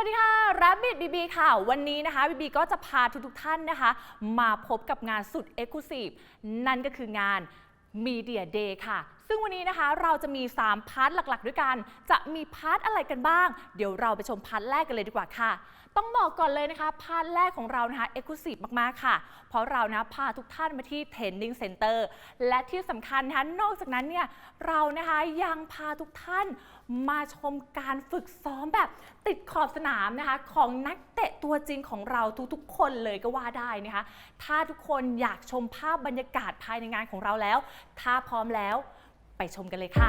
วัสดีค่ะรับบิดบีบีค่ะ วันนี้นะคะบีบีก็จะพาทุกๆท่านนะคะ มาพบกับงานสุดเอ็กซ์คลูซีฟนั่นก็คืองาน Media Day ค่ะ ซึ่งวันนี้นะคะเราจะมี 3 พาร์ทหลักๆ ด้วยกัน จะมีพาร์ทอะไรกันบ้าง เดี๋ยวเราไปชมพาร์ทแรกกันเลยดีกว่าค่ะ ต้องบอกก่อนเลยนะคะพาร์ทแรกของเรานะคะ Exclusive มากๆค่ะ เพราะเรานะพาทุกท่านมาที่ Training Center และที่สำคัญนะคะนอกจากนั้นเนี่ยเรานะคะยังพาทุกท่านมาชมการฝึกซ้อมแบบติดขอบสนามนะคะ ของนักเตะตัวจริงของเราทุกๆ คนเลยก็ว่าได้นะคะ ถ้าทุกคนอยากชมภาพบรรยากาศภายในงานของเราแล้ว ถ้าพร้อมแล้วไปชมกันเลยค่ะ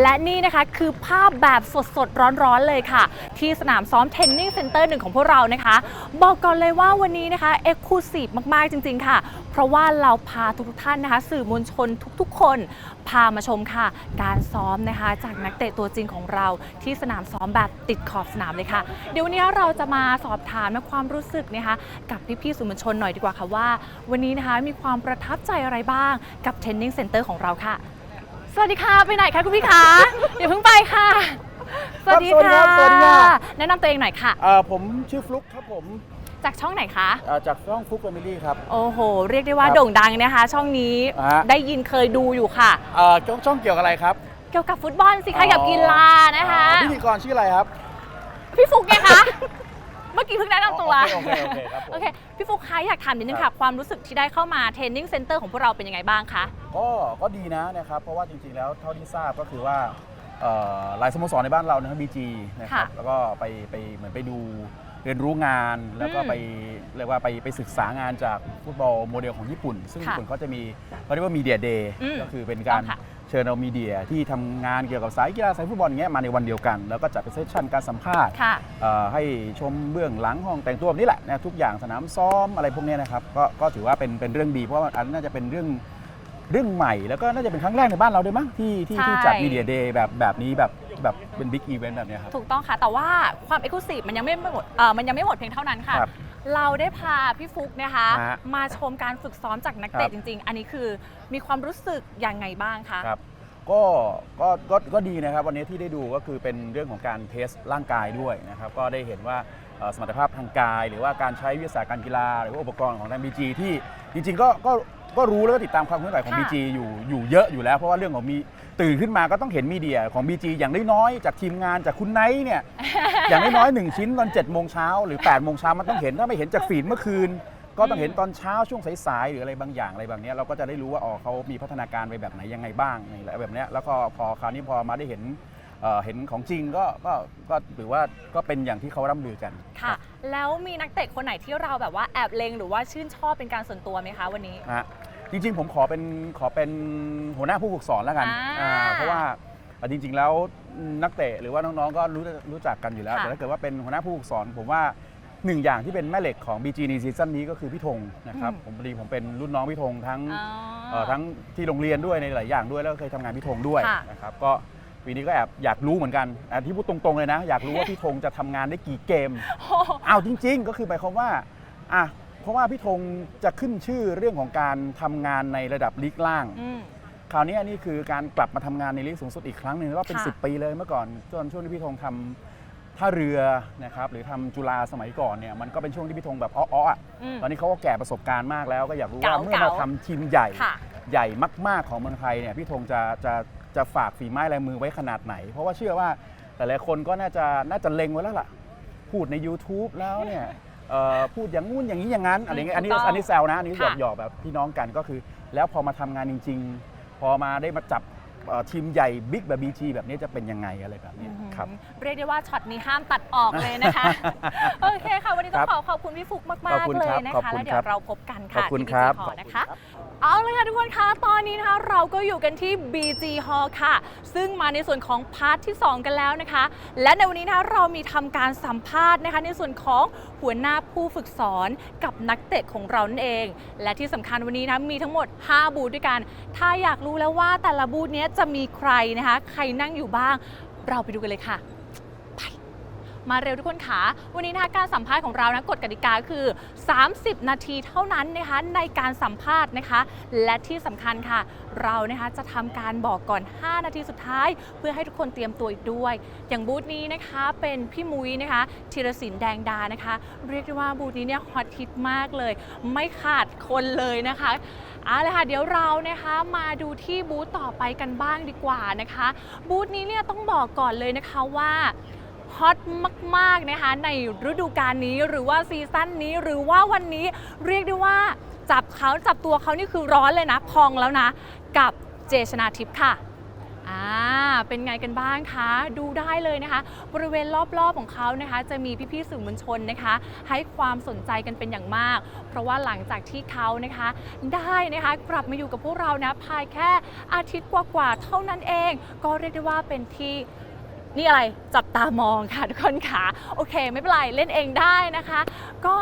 และนี่นะคะคือภาพแบบสดๆ ร้อนๆ เลยค่ะ ที่สนามซ้อมเทนนิสเซ็นเตอร์หนึ่งของพวกเรานะคะ บอกก่อนเลยว่าวันนี้นะคะเอ็กซ์คลูซีฟมากๆ จริง ๆ ค่ะ เพราะว่าเราพาทุกๆท่านนะคะ สื่อมวลชนทุกๆ คน พามาชมค่ะ การซ้อมนะคะ จากนักเตะตัวจริงของเรา ที่สนามซ้อมแบบติดขอบสนามเลยค่ะ เดี๋ยววันนี้เราจะมาสอบถามนะความรู้สึกนะคะ กับพี่ๆสื่อมวลชนหน่อยดีกว่าค่ะว่า วันนี้นะคะมีความประทับใจอะไรบ้างกับเทนนิสเซ็นเตอร์ของเราค่ะ วัสดีค่ะไปไหนคะคุณพี่คะอย่าเพิ่งไปค่ะ สวัสดีสวัสดีค่ะครับสวัสดีครับ แนะนำตัวเองหน่อยค่ะ เอ่อผมชื่อฟลุ๊กครับผมจากช่องไหนคะ เอ่อจากช่องฟลุ๊กแฟมิลี่ครับ โอ้โห เรียกได้ว่าครับโด่งดังนะคะ ช่องนี้ฮะ ได้ยินเคยดูอยู่ค่ะ เอ่อช่องช่องเกี่ยวกับอะไรครับเกี่ยวกับฟุตบอลสิคะกับกีฬานะคะ อ๋อพิธีกรชื่ออะไรครับ พี่ฟุกไงคะ เมื่อกี้เพิ่งแนะนำตัวโอเคโอเคโอเคครับผม โอเคพี่ฟุกคะอยากถามนิดนึงครัค่ะบ ความรู้สึกที่ได้เข้ามาเทรนนิ่งเซ็นเตอร์ของพวกเราเป็นยังไงบ้างคะ ก็ก็ดีนะนะครับเพราะว่าจริงๆแล้วเท่าที่ทราบก็คือว่าเอ่อหลายสโมสรในบ้านเรานะครับบีจีนะครับค่ะแล้วก็ไปไปเหมือนไปดูเรียนรู้งานแล้วก็อืมไปเรียกว่าไปไปศึกษางานจากฟุตบอลโมเดลของญี่ปุ่น ซึ่งค่ะญี่ปุ่นเขาจะมีเขาเรียกว่ามีเดียเดย์อืมก็คือเป็นการต้องค่ะ เชิญเอามีเดียที่ทำงานเกี่ยวกับสายกีฬาสายฟุตบอลอย่างเงี้ยมาในวันเดียวกัน แล้วก็จัดเป็นเซสชั่นการสัมภาษณ์ค่ะ เอ่อให้ชมเบื้องหลังห้องแต่งตัวแบบนี่แหละนะทุกอย่างสนามซ้อมอะไรพวกเนี้ยนะครับก็ก็ถือว่าเป็นเป็นเรื่องดีเพราะว่าอันนน่าจะเป็นเรื่องเรื่องใหม่ แล้วก็น่าจะเป็นครั้งแรกในบ้านเราด้วยมั้งที่ที่ใช่ที่จัดมีเดียเดย์แบบแบบนี้แบบแบบเป็นบิ๊กอีเวนต์แบบเนี้ยครับ ถูกต้องค่ะ แต่ว่าความเอกลุศิมันยังไม่หมดเออมันยังไม่หมดเพียงเท่านั้นค่ะ ครับ เราได้พาพี่ฟุกนะคะ ฮะมาชมการฝึกซ้อมจากนักครัเตะบจริง ๆ อันนี้คือมีความรู้สึกยังไงบ้างคะ ครับก็ก็ก็ก็ดีนะครับ วันนี้ที่ได้ดูก็คือเป็นเรื่องของการเทสร่างกายด้วยนะครับ ก็ได้เห็นว่าเอ่อสมรรถภาพทางกาย หรือว่าการใช้วิทยาศาสตร์การกีฬา หรือว่าอุปกรณ์ของทาง BG ที่จริงๆก็ก็ก็รู้แล้วก็ติดตามความเคลื่อนไหวของ ค่ะ BG อยู่อยู่เยอะอยู่แล้ว เพราะว่าเรื่องของมีตื่นขึ้นมาก็ต้องเห็นมีเดียของ BG อย่างน้อยๆจากทีมงานจากคุณไนท์เนี่ย อย่างน้อยๆหนึ่งชิ้นตอน7จ็ดโมงเช้าหรือ8ปดโมงเช้ามันต้องเห็นถ้าไม่เห็นจากฟีดเมื่อคืน ก็ต้องเห็นตอนเช้าช่วงสายๆหรืออะไรบางอย่างอะไรแบบเนี้ยเราก็จะได้รู้ว่าอ๋อเขามีพัฒนาการไปแบบไหนยังไงบ้างในแบบเนี้ยแล้วก็พอคราวนี้พอมาได้เห็นเอ่อเห็นของจริงก็ก็ก็ถือว่าก็เป็นอย่างที่เขาร่ำลือกัน ค่ะ แล้วมีนักเตะคนไหนที่เราแบบว่าแอบเลงหรือว่าชื่นชอบเป็นการส่วนตัวไหมคะวันนี้นะฮะจริงๆ ผมขอเป็นขอเป็นหัวหน้าผู้ฝึกสอนแล้วกันอ่าอ่าเพราะว่า อะจริง ๆ แล้วนักเตะหรือว่าน้องๆก็รู้รู้จักกันอยู่แล้ว ค่ะ แต่ถ้าเกิดว่าเป็นหัวหน้าผู้ฝึกสอน ผมว่าหนึ่งอย่างที่เป็นแม่เหล็กของ BG ในซีซั่นนี้ก็คือพี่ธงนะครับอืมผมพอดีผมเป็นรุ่นน้องพี่ธงทั้ง อ๋อ เอ่อทั้งที่โรงเรียนด้วยในหลายอย่างด้วยแล้วก็เคยทำงานพี่ธงด้วยค่ะ นะครับก็ปีนี้ก็แอบอยากรู้เหมือนกันอันที่พูดตรงๆเลยนะ อยากรู้ว่า พี่ธงจะทำงานได้กี่เกมโอ้โห อ้าวจริง ๆ ก็คือหมายความว่าอะเพราะว่าพี่ธงจะขึ้นชื่อเรื่องของการทำงานในระดับลีกล่าง อืม คราวนี้นี่คือการกลับมาทำงานในลีกสูงสุดอีกครั้งหนึ่งแล้วก็เป็นค่ะ10 ปีเลยเมื่อก่อนจนช่วงที่พี่ธงทำท่าเรือนะครับหรือทำจุฬาสมัยก่อนเนี่ยมันก็เป็นช่วงที่พี่ธงแบบอ้อๆอะอืมตอนนี้เขาก็แก่ประสบการณ์มากแล้ว ก็อยากรู้ว่าเก๋าเมื่อมาเก๋าทำทีมใหญ่ค่ะใหญ่มาก ๆของเมืองไทยเนี่ยพี่ธงจะจะจะฝากฝีไม้ลายมือไว้ขนาดไหน เพราะว่าเชื่อว่าแต่หลายคนก็น่าจะน่าจะเล็งไว้แล้วล่ะ พูดใน YouTube แล้วเนี่ยเอ่อพูดอย่างงู้นอย่างนี้อย่างนั้นอะไรเงี้ยอันนี้ถูกต้องอันนี้แซวนะอันนี้หยอกค่ะหยอกแบบพี่น้องกันก็คือ แล้วพอมาทำงานจริง ๆ พอมาได้มาจับเอ่อทีมใหญ่บิ๊กแบบบีจีแบบนี้จะเป็นยังไงอะไรแบบนี้ครับ เรียกได้ว่าช็อตนี้ห้ามตัดออกเลยนะคะ โอเคค่ะ วันนี้ต้อครังบขอขอบคุณพี่ฟุกมาก ขอบคุณๆเลยครับนะขอบคะ คุแล้วณเดี๋คยรับวเราพบกันขอบค่ะคุณที่ครับ BG Hall นะคะเอาเลยค่ะทุกคนคะ ตอนนี้นะคะเราก็อยู่กันที่ BG Hall ค่ะ ซึ่งมาในส่วนของพาร์ทที่ 2 กันแล้วนะคะ และในวันนี้นะคะเรามีทำการสัมภาษณ์นะคะ ในส่วนของหัวหน้าผู้ฝึกสอนกับนักเตะของเรานั่นเอง และที่สำคัญวันนี้นะมีทั้งหมด 5 บูธด้วยกัน ถ้าอยากรู้แล้วว่าแต่ละบูธนี้จะมีใครนะคะ ใครนั่งอยู่บ้าง เราไปดูกันเลยค่ะ มาเร็วทุกคนค่ะวันนี้นะคะการสัมภาษณ์ของเรานะกฎกติกาคือ 30 นาทีเท่านั้นนะคะในการสัมภาษณ์นะคะ และที่สำคัญค่ะ เรานะคะจะทำการบอกก่อน 5 นาทีสุดท้าย เพื่อให้ทุกคนเตรียมตัวอีกด้วย อย่างบูธนี้นะคะเป็นพี่มุ้ยนะคะธีรศิลป์แดงดานะคะ เรียกได้ว่าบูธนี้เนี่ยฮอตฮิตมากเลย ไม่ขาดคนเลยนะคะเอาเลยค่ะเดี๋ยวเรานะคะมาดูที่บูธต่อไปกันบ้างดีกว่านะคะ บูธนี้เนี่ยต้องบอกก่อนเลยนะคะว่า ฮอตมากๆนะคะในฤดูกาลนี้หรือว่าซีซั่นนี้หรือว่าวันนี้เรียกได้ว่าจับเขาจับตัวเขานี่คือร้อนเลยนะพองแล้วนะ กับเจชนาทิพย์ค่ะอ่าเป็นไงกันบ้างคะดูได้เลยนะคะ บริเวณรอบๆของเขานะคะ จะมีพี่ๆสื่อมวลชนนะคะ ให้ความสนใจกันเป็นอย่างมาก เพราะว่าหลังจากที่เขานะคะ ได้นะคะกลับมาอยู่กับพวกเรานะภายแค่อาทิตย์กว่าๆเท่านั้นเอง ก็เรียกได้ว่าเป็นที่ นี่อะไรจับตามองค่ะทุกคนค่ะโอเค ไม่เป็นไรเล่นเองได้นะคะ ก็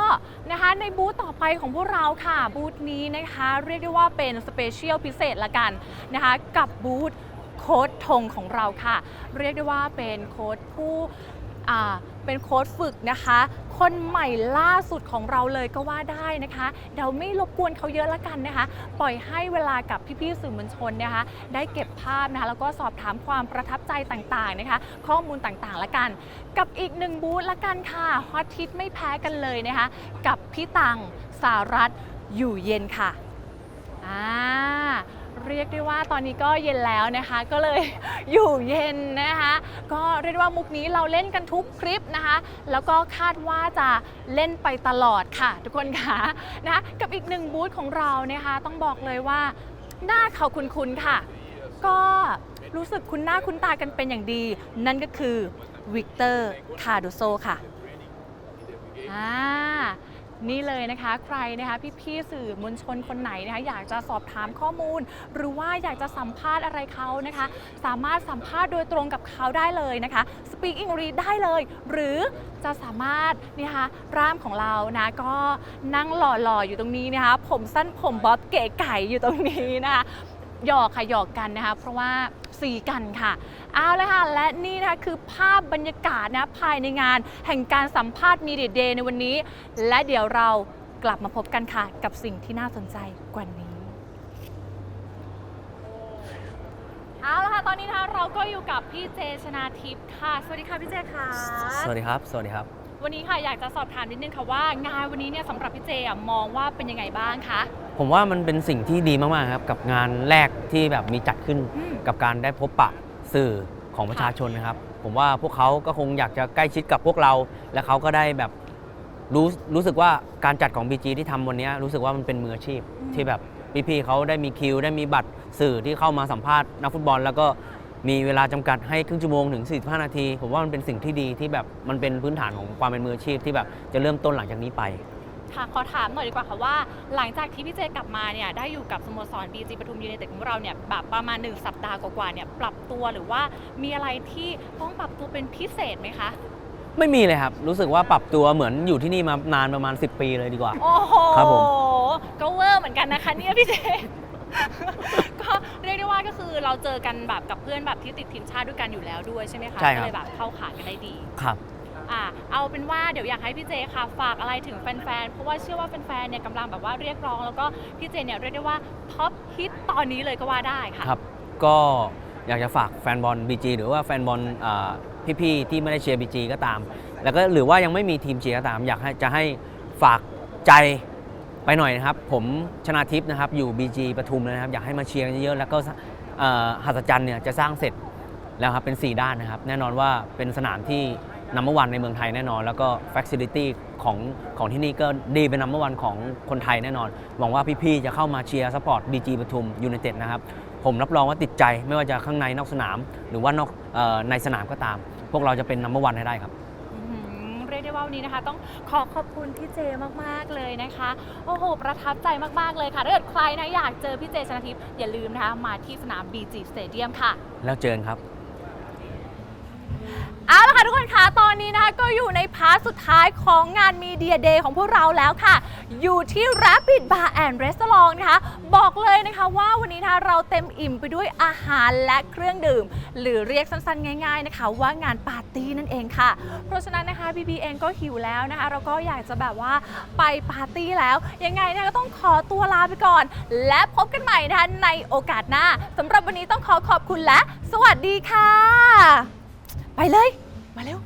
นะคะในบูธต่อไปของพวกเราค่ะบูธนี้นะคะ เรียกได้ว่าเป็นสเปเชียลพิเศษละกันนะคะ กับบูธโค้ดธงของเราค่ะ เรียกได้ว่าเป็นโค้ดผู้ เป็นโค้ดฝึกนะคะ คนใหม่ล่าสุดของเราเลยก็ว่าได้นะคะเดี๋ยวไม่รบกวนเขาเยอะละกันนะคะ ปล่อยให้เวลากับพี่ๆสื่อมวลชนนะคะ ได้เก็บภาพนะคะแล้วก็สอบถามความประทับใจต่างๆนะคะ ข้อมูลต่างๆละกัน กับอีกหนึ่งบูธละกันค่ะฮอตฮิตไม่แพ้กันเลยนะคะ กับพี่ตังสารัตอยู่เย็นค่ะอ่า เรียกได้ว่าตอนนี้ก็เย็นแล้วนะคะ ก็เลยอยู่เย็นนะคะ ก็เรียกว่ามุกนี้เราเล่นกันทุกคลิปนะคะ แล้วก็คาดว่าจะเล่นไปตลอดค่ะ ทุกคนค่ะนะคะกับอีกหนึ่งบูธของเรานะคะ ต้องบอกเลยว่าหน้าเขาคุ้นๆค่ะ ก็รู้สึกคุ้นหน้าคุ้นตากันเป็นอย่างดี นั่นก็คือวิกเตอร์คาร์โดโซค่ะอ่า นี่เลยนะคะใครนะคะพี่ๆสื่อมวลชนคนไหนนะคะอยากจะสอบถามข้อมูล หรือว่าอยากจะสัมภาษณ์อะไรเขานะคะ สามารถสัมภาษณ์โดยตรงกับเขาได้เลยนะคะ Speak English ได้เลย หรือจะสามารถนี่นะคะร่ามของเรานะก็นั่งหล่อๆอยู่ตรงนี้นะคะ ผมสั้นผมบ๊อบเก๋ไก่อยู่ตรงนี้นะคะ หยอกค่ะหยอกกันนะคะ เพราะว่าสีกันค่ะ เอาเลยค่ะ และนี่นะคะคือภาพบรรยากาศนะภายในงาน แห่งการสัมภาษณ์มีเดียเดย์ในวันนี้ และเดี๋ยวเรากลับมาพบกันค่ะ กับสิ่งที่น่าสนใจกว่านี้ เอาละค่ะ ตอนนี้นะคะเราก็อยู่กับพี่เจชนาทิพย์ค่ะ สวัสดีค่ะพี่เจค่ะ สวัสดีครับ สวัสดีครับ วันนี้ค่ะอยากจะสอบถามนิดนึงค่ะว่างานวันนี้เนี่ยสำหรับพี่เจอะมองว่าเป็นยังไงบ้างคะ ผมว่ามันเป็นสิ่งที่ดีมากๆครับกับงานแรกที่แบบมีจัดขึ้นอืม กับการได้พบปะสื่อของประชาชนนะครับ ผมว่าพวกเขาก็คงอยากจะใกล้ชิดกับพวกเรา และเขาก็ได้แบบรู้รู้สึกว่าการจัดของ BG ที่ทำวันนี้รู้สึกว่ามันเป็นมืออาชีพที่แบบพี่ๆเขาได้มีคิว ได้มีบัตรสื่อที่เข้ามาสัมภาษณ์นักฟุตบอล แล้วก็มีเวลาจำกัดให้ครึ่งชั่วโมงถึง 45 นาที ผมว่ามันเป็นสิ่งที่ดีที่แบบมันเป็นพื้นฐานของความเป็นมืออาชีพที่แบบจะเริ่มต้นหลังจากนี้ไป ค่ะขอถามหน่อยดีกว่าค่ะว่า หลังจากที่พี่เจกลับมาเนี่ยได้อยู่กับสโมสร BG ปทุมยูไนเต็ดของเราเนี่ยแบบประมาณ 1 สัปดาห์กว่าๆเนี่ยปรับตัวหรือว่ามีอะไรที่ต้องปรับตัวเป็นพิเศษไหมคะ ไม่มีเลยครับ รู้สึกว่าปรับตัวเหมือนอยู่ที่นี่มานานประมาณ 10 ปีเลยดีกว่า โอ้โหครับผม ก็เวอร์เหมือนกันนะคะเนี่ยพี่เจ ก็เรียกได้ว่าก็คือเราเจอกันแบบกับเพื่อนแบบที่ติดทีมชาติด้วยกันอยู่แล้วด้วยใช่ไหมคะใช่ครับ ก็เลยแบบเข้าขากันได้ดี ครับ อ่าเอาเป็นว่าเดี๋ยวอยากให้พี่เจค่ะฝากอะไรถึงแฟนๆ เพราะว่าเชื่อว่าแฟนๆ เนี่ยกำลังแบบว่าเรียกร้อง แล้วก็พี่เจเนี่ยเรียกได้ว่าท็อปฮิตตอนนี้เลยก็ว่าได้ค่ะ ครับ ก็อยากจะฝากแฟนบอล BG หรือว่าแฟนบอลพี่ๆ ที่ไม่ได้เชียร์ BG ก็ตาม แล้วก็หรือว่ายังไม่มีทีมเชียร์ก็ตาม อยากให้จะให้ฝากใจไปหน่อยนะครับ ผมชนาทิพย์นะครับ อยู่ BG ปทุมนะครับ อยากให้มาเชียร์เยอะๆ แล้วก็หัศจรรย์เนี่ยจะสร้างเสร็จแล้วครับ เป็น 4 ด้านนะครับ แน่นอนว่าเป็นสนามที่ นัมเบอร์วันในเมืองไทยแน่นอน แล้วก็ฟ a ซิลิตี้ของของที่นี่ก็ดีเป็นนัมเบอร์วันของคนไทยแน่นอน หวังว่าพี่ๆจะเข้ามาเชียร์สปอร์ตบีจีปทุมยูไนเต็ดนะครับ ผมรับรองว่าติดใจไม่ว่าจะข้างในนอกสนาม หรือว่านอกเออในสนามก็ตาม พวกเราจะเป็นนัมเบอร์วันให้ได้ครับอื้อหือเรียกได้ว่าวันนี้นะคะ ต้องขอขอบคุณพี่เจมากๆเลยนะคะ โอ้โห ประทับใจมากๆเลยค่ะถ้าเกิดใครนะอยากเจอพี่เจชนะทิพย์อย่าลืมนะคะมาที่สนาม BG Stadium ค่ะ แล้วเจอกันครับ เอาละค่ะทุกคนคะตอนนี้นะคะก็อยู่ในพาร์ทสุดท้ายของงาน Media Day ของพวกเราแล้วค่ะ อยู่ที่ Rapid Bar and Restaurant นะคะ บอกเลยนะคะว่าวันนี้นะคะเราเต็มอิ่มไปด้วยอาหารและเครื่องดื่ม หรือเรียกสั้นๆ ง่าย ๆนะคะ ว่างานปาร์ตี้นั่นเองค่ะ เพราะฉะนั้นนะคะบีบีเองก็หิวแล้วนะคะ เราก็อยากจะแบบว่าไปปาร์ตี้แล้วยังไงเนะก็ต้องขอตัวลาไปก่อน และพบกันใหม่นะคะในโอกาสหน้าสำหรับวันนี้ต้องขอขอบคุณและ สวัสดีค่ะ ไปเลย มาเร็ว